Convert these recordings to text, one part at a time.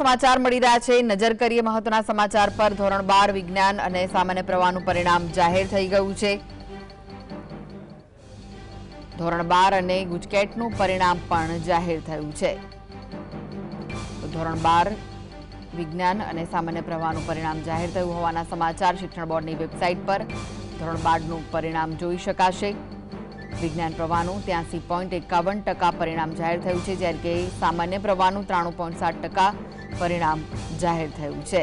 સમાચાર મળી રહ્યા છે. નજર કરીએ મહત્વના સમાચાર પર. ધોરણ બાર વિજ્ઞાન અને સામાન્ય પ્રવાહનું પરિણામ જાહેર થઈ ગયું છે. ધોરણ બાર અને ગુજકેટનું પરિણામ પણ જાહેર થયું છે. ધોરણ બાર વિજ્ઞાન અને સામાન્ય પ્રવાહનું પરિણામ જાહેર થયું હોવાના સમાચાર શિક્ષણ બોર્ડની વેબસાઇટ પર. ધોરણ બારનું પરિણામ જોઈ શકાશે. વિજ્ઞાન પ્રવાહનું ત્યાંસી પોઈન્ટ એકાવન ટકા પરિણામ જાહેર થયું છે, જ્યારે કે સામાન્ય પ્રવાહનું ત્રાણું પોઈન્ટ સાત ટકા પરિણામ જાહેર થયું છે.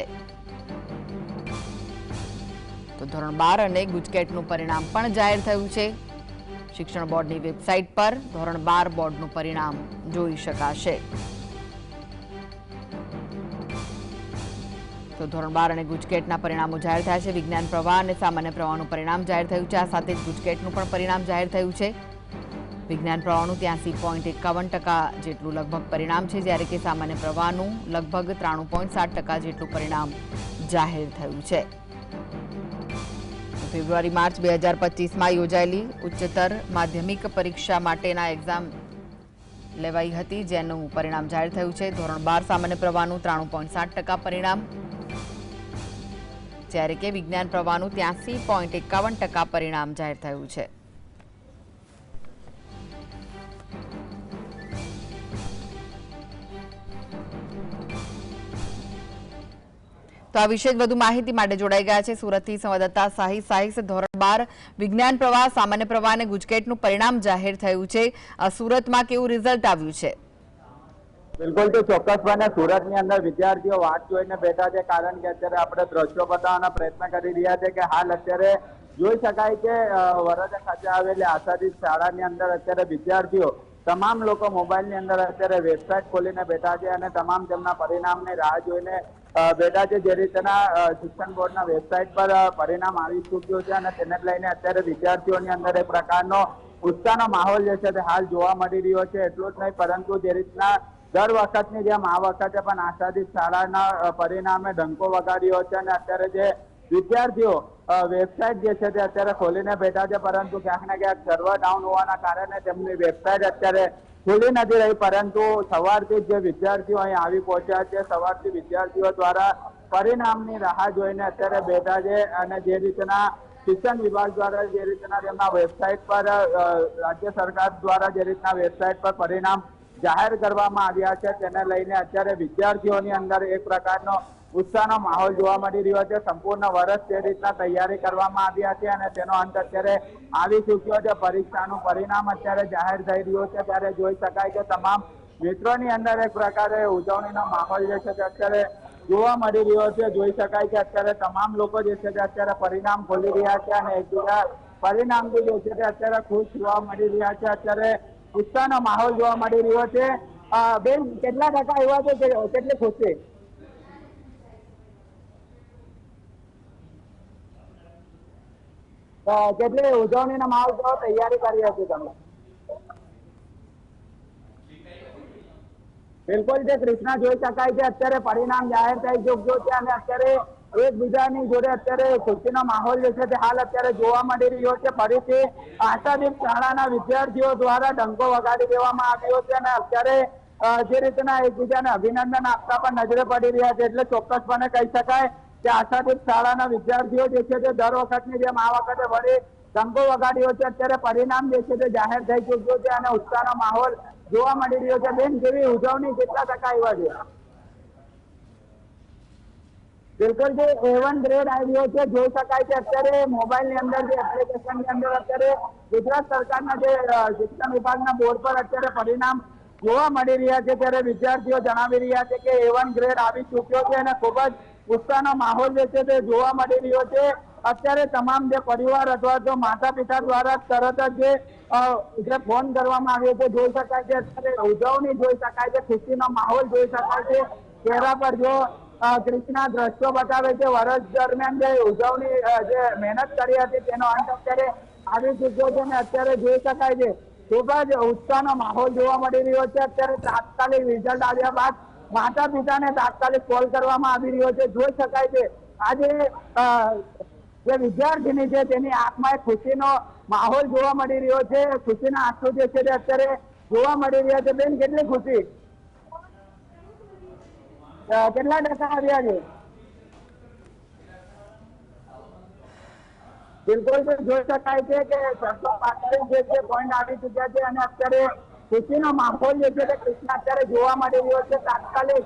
તો ધોરણ બાર અને ગુજકેટનું પરિણામ પણ જાહેર થયું છે. શિક્ષણ બોર્ડની વેબસાઇટ પર ધોરણ બાર બોર્ડનું પરિણામ જોઈ શકાશે. તો ધોરણ બાર અને ગુજકેટના પરિણામો જાહેર થયા છે. વિજ્ઞાન પ્રવાહ અને સામાન્ય પ્રવાહનું પરિણામ જાહેર થયું છે. આ સાથે જ ગુજકેટનું પણ પરિણામ જાહેર થયું છે. વિજ્ઞાન પ્રવાહનું ત્યાંસી પોઈન્ટ એકાવન ટકા જેટલું લગભગ પરિણામ છે, જ્યારે કે સામાન્ય પ્રવાહનું લગભગ ત્રાણું પોઈન્ટ સાત ટકા જેટલું પરિણામ જાહેર થયું છે. ફેબ્રુઆરી, માર્ચ બે હજાર પચીસમાં યોજાયેલી ઉચ્ચતર માધ્યમિક પરીક્ષા માટેના એક્ઝામ લેવાઈ હતી, જેનું પરિણામ જાહેર થયું છે. ધોરણ બાર સામાન્ય પ્રવાહનું ત્રાણું પોઈન્ટ સાત ટકા પરિણામ, જ્યારે કે વિજ્ઞાન પ્રવાહનું ત્યાંસી પોઈન્ટ એકાવન ટકા પરિણામ જાહેર થયું છે. તો આ વિશે વધુ માહિતી માટે જોડાઈ ગયા છે સુરતથી સંવાદદાતા સાહી સાહિસ. ધોરણ બાર, વિજ્ઞાન પ્રવાહ, સામાન્ય પ્રવાહ અને ગુજકેટનું પરિણામ જાહેર થયું છે. સુરતમાં કેવું રિઝલ્ટ આવ્યું છે? બિલકુલ, તો ચોક્કસપણે સુરતની અંદર વિદ્યાર્થીઓ વાત જોઈને બેઠા છે, કારણ કે અત્યારે આપણે દ્રશ્યો બતાવવાના પ્રયત્ન કરી રહ્યા છે કે હાલ અત્યારે જોઈ શકાય કે વરદા ખાતે આવેલી આસાદી શાળાની અંદર અત્યારે વિદ્યાર્થીઓ તમામ લોકો મોબાઈલની અંદર અત્યારે વેબસાઇટ ખોલીને બેઠા છે અને તમામ તેમના પરિણામની રાહ જોઈને બેઠા છે. જે રીતના શિક્ષણ બોર્ડના વેબસાઇટ પર પરિણામ આવી ચૂક્યું છે અને તેને લઈને અત્યારે વિદ્યાર્થીઓની અંદર એક પ્રકારનો ઉત્સાહનો માહોલ જે છે તે હાલ જોવા મળી રહ્યો છે. એટલું જ નહીં, પરંતુ જે રીતના દર વખતની જેમ આ વખતે પણ આશાદીપ શાળાના પરિણામે ડંકો વગાડ્યો છે અને અત્યારે જે વિદ્યાર્થીઓ વેબસાઇટ જે છે તે અત્યારે ખોલીને બેઠા છે, પરંતુ ક્યાંક ને ક્યાંક સર્વર ડાઉન હોવાના કારણે તેમની વેબસાઇટ અત્યારે ખુલી નથી રહી, પરંતુ સવારથી જે વિદ્યાર્થીઓ અહીં આવી પહોંચ્યા છે, સવારથી વિદ્યાર્થીઓ દ્વારા પરિણામની રાહ જોઈને અત્યારે બેઠા છે અને જે રીતના શિક્ષણ વિભાગ દ્વારા જે રીતના તેમના વેબસાઇટ પર રાજ્ય સરકાર દ્વારા જે રીતના વેબસાઇટ પર પરિણામ જાહેર કરવામાં આવ્યા છે, તેને લઈને અત્યારે વિદ્યાર્થીઓની અંદર એક પ્રકારનો ઉત્સાહનો માહોલ જોવા મળી રહ્યો છે. સંપૂર્ણ વર્ષ તે રીતના તૈયારી કરવામાં આવી હતી અને તેનો અંત અત્યારે આવી ચૂક્યો છે. પરીક્ષાનું પરિણામ અત્યારે જાહેર થઈ રહ્યું છે. ત્યારે જોઈ શકાય કે તમામ મિત્રોની અંદર એક પ્રકારે ઉજવણીનો માહોલ જે છે તે અત્યારે જોવા મળી રહ્યો છે. જોઈ શકાય કે અત્યારે તમામ લોકો જે છે તે અત્યારે પરિણામ ખોલી રહ્યા છે અને એકબીજા પરિણામથી જે છે તે અત્યારે ખુશ જોવા મળી રહ્યા છે. અત્યારે ઉત્સાહનો માહોલ જોવા મળી રહ્યો છે. બેન કેટલા ટકા એવા છે? કેટલી ખુશી અ, કેટલી ઉજવણીનો માહોલ જોવા તૈયારી કરી હતી તમે. બિલકુલ જે કૃષ્ણ જોઈ શકાય છે, અત્યારે પરિણામ જાહેર થઈ ચૂક્યું છે અને અત્યારે એકબીજાની જોડે અત્યારે ખુશીનો માહોલ જે છે તે હાલ અત્યારે જોવા મળી રહ્યો છે. ફરીથી આશાદીપ શાળાના વિદ્યાર્થીઓ દ્વારા ડંકો વગાડી દેવામાં આવ્યો છે અને અત્યારે જે રીતના એકબીજાને અભિનંદન આપતા પણ નજરે પડી રહ્યા છે, એટલે ચોક્કસપણે કહી શકાય કે આશાદીપ શાળાના વિદ્યાર્થીઓ જે છે તે દર વખતની જેમ આ વખતે વળી ડંકો વગાડ્યો છે, અત્યારે પરિણામ જે છે તે જાહેર થઈ ચૂક્યું છે અને ઉત્સાહનો માહોલ જોવા મળી રહ્યો છે. બેન જેવી ઉજવણી કેટલા ટકા આવ્યા છે? બિલકુલ જે એવન ગ્રેડ આવ્યો છે, જોઈ શકાય છે. અત્યારે મોબાઈલની અંદર જે એપ્લિકેશનની અંદર અત્યારે ગુજરાત સરકારના જે શિક્ષણ વિભાગના બોર્ડ પર અત્યારે પરિણામ જોવા મળી રહ્યા છે. ત્યારે વિદ્યાર્થીઓ જણાવી રહ્યા છે કે એવન ગ્રેડ આવી ચૂક્યો છે અને ખૂબ જ ઉત્સાહનો માહોલ જે છે તે જોવા મળી રહ્યો છે. અત્યારે તમામ જે પરિવાર અથવા તો માતા પિતા દ્વારા તરત જ જે ફોન કરવામાં આવ્યો છે, જોઈ શકાય છે. અત્યારે ઉજવણી જોઈ શકાય છે, ખુશીનો માહોલ જોઈ શકાય છે. ચહેરા પર જો ક્રિશના દ્રશ્યો બતાવે છે વર્ષ દરમિયાન જે ઉજવણી જે મહેનત કરી હતી તેનો અંત અત્યારે આવી ચૂક્યો છે અને અત્યારે જોઈ શકાય છે. ખૂબ જ ઉત્સાહનો માહોલ જોવા મળી રહ્યો છે. અત્યારે તાત્કાલિક રિઝલ્ટ આવ્યા બાદ માતા પિતાને તાત્કાલિક કોલ કરવામાં આવી રહ્યો છે. જોઈ શકાય છે. આજે જે વિદ્યાર્થીની છે, તેની આંખમાં ખુશીનો માહોલ જોવા મળી રહ્યો છે. ખુશીના આંસુ જે છે તે અત્યારે જોવા મળી રહ્યા છે. બેન, કેટલી ખુશી? કેટલા ટકા આવ્યા છે? બિલકુલ જોઈ શકાય છે કે છસો પાંત્રીસ જે છે પોઈન્ટ આવી ચુક્યા છે અને અત્યારે ખુશીનો માહોલ જે છે તે કૃષ્ણ અત્યારે જોવા મળી રહ્યો છે. તાત્કાલિક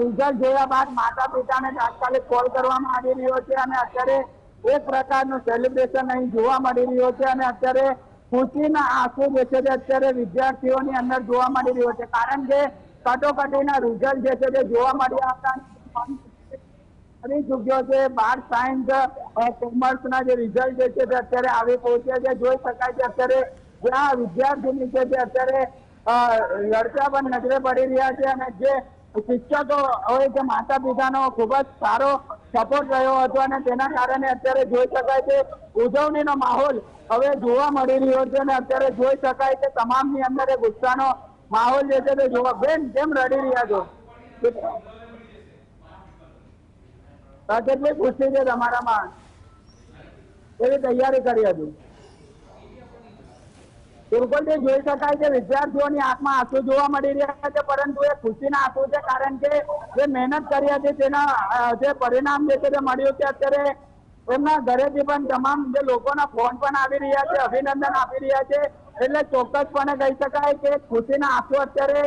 રિઝલ્ટ જોયા બાદ માતા પિતાને તાત્કાલિક કોલ કરવામાં આવી રહ્યો છે અને અત્યારે એક પ્રકારનું સેલિબ્રેશન અહીં જોવા મળી રહ્યો છે અને અત્યારે ખુશીના આંસુ જે છે તે અત્યારે વિદ્યાર્થીઓની અંદર જોવા મળી રહ્યો છે. કારણ કે કટોકટીના રિઝલ્ટ જે છે તે જોવા મળ્યા હતા. આવી ચૂક્યો છે, બાર સાયન્સ કોમર્સ ના જે રિઝલ્ટ જે છે તે અત્યારે આવી પહોંચ્યા છે. જોઈ શકાય છે અત્યારે જ્યાં વિદ્યાર્થી નીચે અત્યારે લડકા પણ નજરે પડી રહ્યા છે અને જે શિક્ષકો હોય કે માતા પિતાનો ખૂબ જ સારો સપોર્ટ રહ્યો હતો અને તેના કારણે અત્યારે જોઈ શકાય છે ઉજવણીનો માહોલ હવે જોવા મળી રહ્યો છે અને અત્યારે જોઈ શકાય છે તમામની અંદર ઉત્સાહનો માહોલ જે છે તે જોવા બેન, કેમ રડી રહ્યા છો? કેટલી ખુશી છે તમારામાં. એવી તૈયારી કરી હતી બિલકુલ તે જોઈ શકાય છે વિદ્યાર્થીઓની આંખમાં આંસુ જોવા મળી રહ્યા છે, પરંતુ એ ખુશીના આંસુ છે, કારણ કે જે મહેનત કરી હતી તેના જે પરિણામ જે છે તે મળ્યું છે, અત્યારે એમના ઘરેથી પણ તમામ જે લોકોના ફોન પણ આવી રહ્યા છે, અભિનંદન આપી રહ્યા છે, એટલે ચોક્કસપણે કહી શકાય કે ખુશીના આંસુ અત્યારે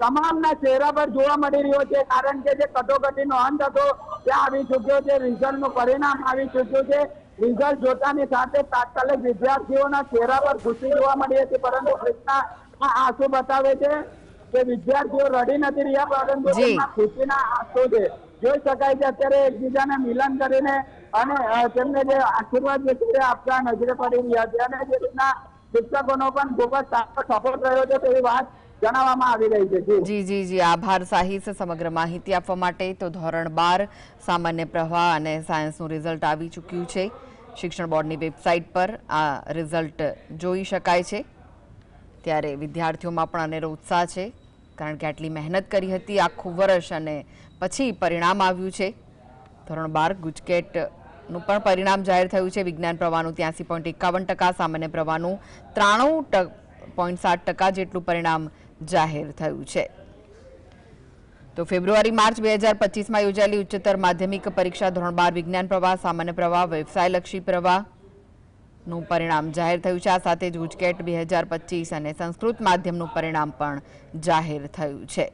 તમામના ચહેરા પર જોવા મળી રહ્યો છે, કારણ કે જે કટોકટીનો અંત હતો, ત્યાં આવી ચૂક્યો છે, રિઝલ્ટનું પરિણામ આવી ચૂક્યું છે રિઝલ્ટ જોતાની સાથે તાત્કાલિક વિદ્યાર્થીઓના ચહેરા પર ખુશી જોવા મળી હતી પરંતુ કૃષ્ણા આંસુ બતાવે છે કે વિદ્યાર્થીઓ રડી નથી રહ્યા પરંતુ ખુશીના આંસુ છે. જોઈ શકાય છે અત્યારે એકબીજાને મિલન કરીને અને તેમને જે આશીર્વાદ જે છે આપતા નજરે પડી રહ્યા છે. અને જે રીતના શિક્ષકોનો પણ ખૂબ જ સારો સપોર્ટ રહ્યો છે તેવી વાત આભાર સાહિસ સમગ્ર માહિતી આપવા માટે. તો ધોરણ બાર સામાન્ય પ્રવાહ અને સાયન્સનું રિઝલ્ટ આવી ચૂક્યું છે. શિક્ષણ બોર્ડની વેબસાઇટ પર આ રિઝલ્ટ જોઈ શકાય છે. ત્યારે વિદ્યાર્થીઓમાં પણ અનેરો ઉત્સાહ છે, કારણ કે આટલી મહેનત કરી હતી આખું વર્ષ અને પછી પરિણામ આવ્યું છે. ધોરણ બાર ગુજકેટનું પણ પરિણામ જાહેર થયું છે. વિજ્ઞાન પ્રવાહનું ત્યાંસી પોઈન્ટ એકાવન ટકા, સામાન્ય પ્રવાહનું ત્રાણું પોઈન્ટ સાત ટકા જેટલું પરિણામ જાહેર થયું છે. તો ફેબ્રુઆરી, માર્ચ બે હજાર પચીસમાં યોજાયેલી ઉચ્ચતર માધ્યમિક પરીક્ષા ધોરણ બાર વિજ્ઞાન પ્રવાહ, સામાન્ય પ્રવાહ, વ્યવસાયલક્ષી પ્રવાહનું પરિણામ જાહેર થયું છે. આ સાથે જ ગુજકેટ બે હજાર પચીસ અને સંસ્કૃત માધ્યમનું પરિણામ પણ જાહેર થયું છે.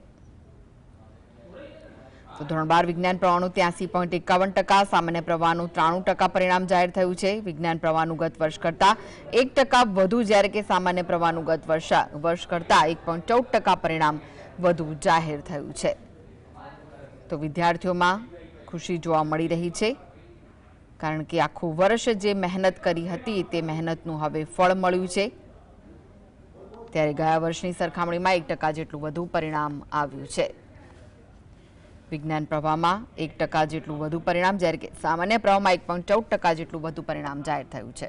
તો ધોરણ બાર વિજ્ઞાન પ્રવાહનું ત્યાંસી પોઈન્ટ એકાવન ટકા, સામાન્ય પ્રવાહનું ત્રાણું ટકા પરિણામ જાહેર થયું છે. વિજ્ઞાન પ્રવાહનું ગત વર્ષ કરતાં એક ટકા વધુ જ્યારે કે સામાન્ય પ્રવાહનું ગત વર્ષા, વર્ષ કરતાં એક પોઈન્ટ ચૌદ ટકા પરિણામ વધુ જાહેર થયું છે. તો વિદ્યાર્થીઓમાં ખુશી જોવા મળી રહી છે, કારણ કે આખું વર્ષ જે મહેનત કરી હતી તે મહેનતનું હવે ફળ મળ્યું છે. ત્યારે ગયા વર્ષની સરખામણીમાં એક ટકા જેટલું વધુ પરિણામ આવ્યું છે. વિજ્ઞાન પ્રવાહમાં એક ટકા જેટલું વધુ પરિણામ, જ્યારે કે સામાન્ય પ્રવાહમાં એક પોઈન્ટ ચૌદ ટકા જેટલું વધુ પરિણામ જાહેર થયું છે.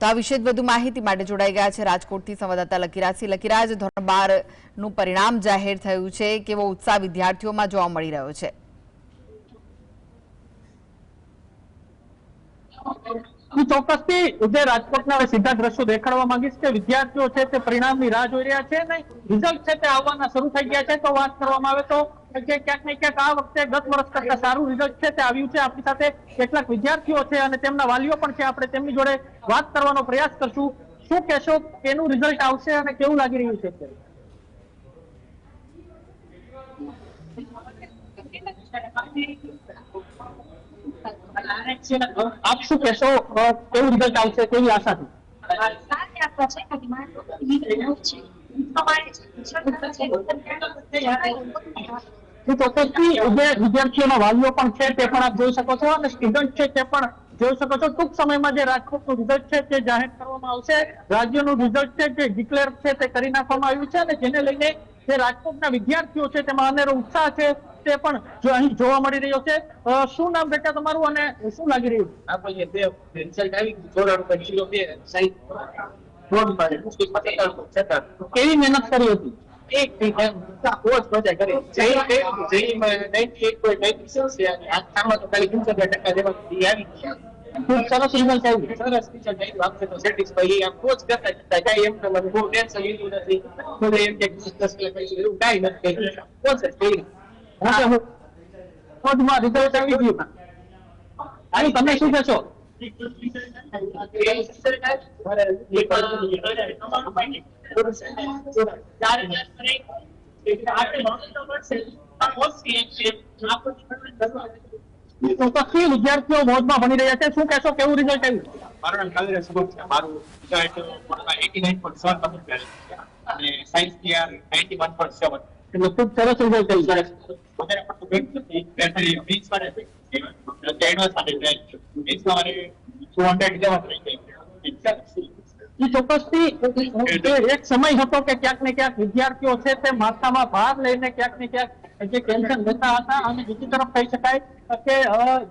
તો આ વિશે વધુ માહિતી માટે જોડાઈ ગયા છે રાજકોટથી સંવાદદાતા લકીરાજસિંહ લકીરાજ, ધોરણ બારનું પરિણામ જાહેર થયું છે. કેવો ઉત્સાહ વિદ્યાર્થીઓમાં જોવા મળી રહ્યો છે? ચોક્કસથી જે રાજકોટના સીધા દ્રશ્યો દેખાડવા માંગીશ કે વિદ્યાર્થીઓ છે તે પરિણામની રાહ જોઈ રહ્યા છે ને રિઝલ્ટ છે તે આવવાના શરૂ થઈ ગયા છે, તો વાત કરવામાં આવે તો કે ક્યાંક ને ક્યાંક આ વખતે ગત વર્ષ કરતા સારું રિઝલ્ટ છે તે આવ્યું છે. આપણી સાથે કેટલાક વિદ્યાર્થીઓ છે અને તેમના વાલીઓ પણ છે. આપણે તેમની જોડે વાત કરવાનો પ્રયાસ કરશું. શું કહેશો? કેનું રિઝલ્ટ આવશે અને કેવું લાગી રહ્યું છે? આપ શું કહેશો? કેવું રિઝલ્ટ આવશે કેવી આશા વિદ્યાર્થીઓના વાલીઓ પણ છે તે પણ આપ જોઈ શકો છો અને સ્ટુડન્ટ છે તે પણ જોઈ શકો છો. ટૂંક સમયમાં જે રાજકોટનું રિઝલ્ટ છે તે જાહેર કરવામાં આવશે. રાજ્યનું રિઝલ્ટ છે જે ડિક્લેર છે તે કરી નાખવામાં આવ્યું છે અને જેને લઈને જે રાજકોટના વિદ્યાર્થીઓ છે તેમાં અનેરો ઉત્સાહ છે તે પણ જો અહીં જોવા મળી રહ્યો છે. શું નામ બેટા તમારું અને શું લાગી રહ્યું? આપણે બે રિઝલ્ટ આવી ગયું પર જીરો બે છતાં કેવી મહેનત કરી હતી? એક ખૂબ સરસ રિઝલ્ટ આવ્યું સરસ રિઝલ્ટ આવ્યું આપણે તો સેટિસ્ફાઈ આમ કોચ કરતા જતા કાંઈ એમ તો મને બહુ ટેન્શન લીધું નથી. મને એમ કે દસ દસ કલાક એવું કાંઈ નથી કર્યું. કોચ જ કર્યું હા, હું- રિઝલ્ટ આવી ગયું. આવી તમે શું કહેશો ચોક્કસથી વિદ્યાર્થીઓ મોજમાં ભણી રહ્યા છે? શું કહેશો? કેવું રિઝલ્ટ આવ્યું? મારું નામ કાલિદાસ સુગમ છે. મારું result eighty nine point seven percent અને સાયન્સ ટીઆર નાઇન્ટી વન પોઈન્ટ સેવન એટલે ખૂબ સરસ રિઝલ્ટ આવ્યું વધારે પડતું બેટ નથી. બેટરી મીન્સ માટે એડવાન્સ માટે મીન્સમાં મારે ટુ હંડ્રેડ ઇલેવન થઈ ગઈ એ ચોક્કસથી એક સમય હતો કે ક્યાંક ને ક્યાંક વિદ્યાર્થીઓ છે તે માથામાં ભાર લઈને ક્યાંક ને ક્યાંક જે ટેન્શન લેતા હતા અને બીજી તરફ કહી શકાય કે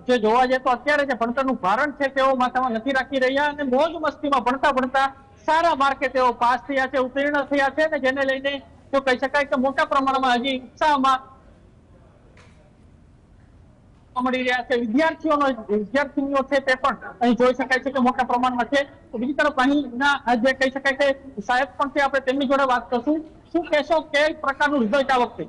જે જોવા જઈએ તો અત્યારે જે ભણતરનું ભારણ છે, તેઓ માથામાં નથી રાખી રહ્યા અને મોજ મસ્તીમાં ભણતા ભણતા સારા માર્કે તેઓ પાસ થયા છે, ઉત્તીર્ણ થયા છે, અને જેને લઈને જો કહી શકાય કે મોટા પ્રમાણમાં હજી ઉત્સાહમાં મળી રહ્યા છે. વિદ્યાર્થીઓનો, વિદ્યાર્થીનીઓ છે તે પણ અહીં જોઈ શકાય છે કે મોટા પ્રમાણમાં છે. તો બીજી તરફ અહીંના જે કહી શકાય કે સાહેબ પણ છે, આપણે તેમની જોડે વાત કરશું. શું કહેશો કે પ્રકારનું રિઝલ્ટ આ વખતે?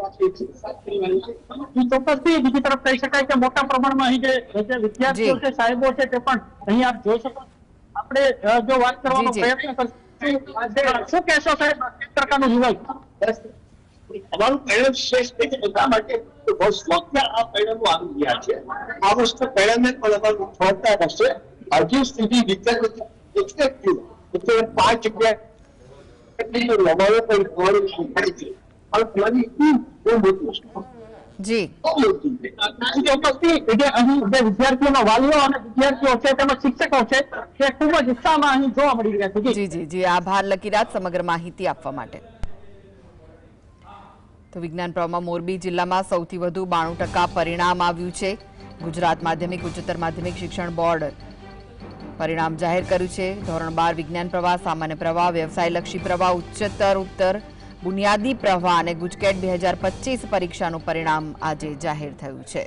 આપીએ છીએ સાથે પરિવારને. બીજી તરફ કહી શકાય કે મોટા પ્રમાણમાં અહીં જે જે વિદ્યાર્થીઓ છે સાહેબો છે તે પણ અહીં આપ જોઈ શકો આપણે જો વાત કરવાનો. પ્રયત્ન કરશું શું કહેશો સાહેબ પ્રકારનું રિઝલ્ટ અમારું પરિણામ શ્રેષ્ઠ છે એટલા માટે વર્ષોથી આ પરિણામો આવી ગયા છે આ વર્ષે પરિણામે પણ અમારું જોરદાર હશે હજુ સુધી વિદ્યાર્થીઓ એટલે પાંચ જગ્યા અમારો પણ ગૌરવ થાય છે પણ તમારી ટીમ બહુ મોટી છે જી. બહુ મોટી છે ઈ ચોક્કસથી જે અહીં જે વિદ્યાર્થીઓના વાલીઓ અને વિદ્યાર્થીઓ છે તેમજ શિક્ષકો છે તે ખૂબ જ ઉત્સાહમાં અહીં જોવા મળી રહ્યા છે. જી. જી જી જી. આભાર લકીરાજ સમગ્ર માહિતી આપવા માટે. તો વિજ્ઞાન પ્રવાહમાં મોરબી જિલ્લામાં સૌથી વધુ બાણું ટકા પરિણામ આવ્યું છે. ગુજરાત માધ્યમિક ઉચ્ચતર માધ્યમિક શિક્ષણ બોર્ડ પરિણામ જાહેર કર્યું છે. ધોરણ બાર વિજ્ઞાન પ્રવાહ, સામાન્ય પ્રવાહ, વ્યવસાયલક્ષી પ્રવાહ, ઉચ્ચતર, ઉત્તર, બુનિયાદી પ્રવાહ અને ગુજકેટ બે હજાર પચીસ પરીક્ષાનું પરિણામ આજે જાહેર થયું છે.